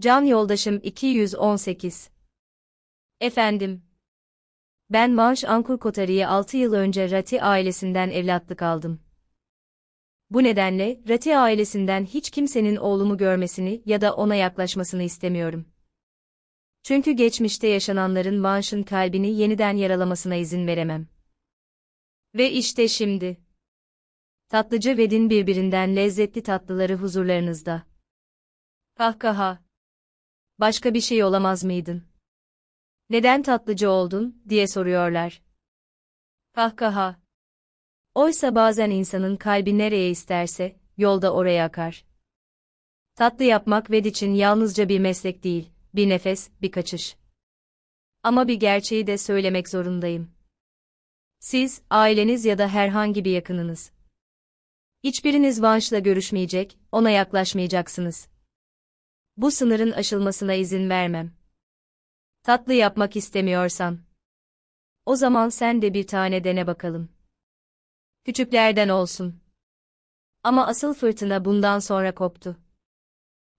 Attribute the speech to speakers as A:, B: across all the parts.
A: Can yoldaşım 218. Efendim. Ben Manş Ankur Kotari'ye 6 yıl önce Rati ailesinden evlatlık aldım. Bu nedenle Rati ailesinden hiç kimsenin oğlumu görmesini ya da ona yaklaşmasını istemiyorum. Çünkü geçmişte yaşananların Manş'ın kalbini yeniden yaralamasına izin veremem. Ve işte şimdi. Tatlıcı ve din birbirinden lezzetli tatlıları huzurlarınızda. Kahkaha. Başka bir şey olamaz mıydın? Neden tatlıcı oldun, diye soruyorlar. Kahkaha. Oysa bazen insanın kalbi nereye isterse, yolda oraya akar. Tatlı yapmak Ved için yalnızca bir meslek değil, bir nefes, bir kaçış. Ama bir gerçeği de söylemek zorundayım. Siz, aileniz ya da herhangi bir yakınınız. Hiçbiriniz Vanş'la görüşmeyecek, ona yaklaşmayacaksınız. Bu sınırın aşılmasına izin vermem. Tatlı yapmak istemiyorsan. O zaman sen de bir tane dene bakalım. Küçüklerden olsun. Ama asıl fırtına bundan sonra koptu.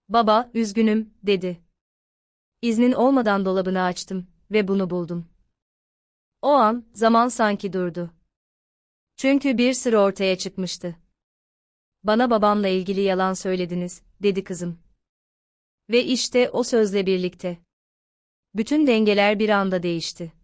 A: Baba, üzgünüm, dedi. İznin olmadan dolabını açtım ve bunu buldum. O an, zaman sanki durdu. Çünkü bir sır ortaya çıkmıştı. Bana babamla ilgili yalan söylediniz, dedi kızım. Ve işte o sözle birlikte. Bütün dengeler bir anda değişti.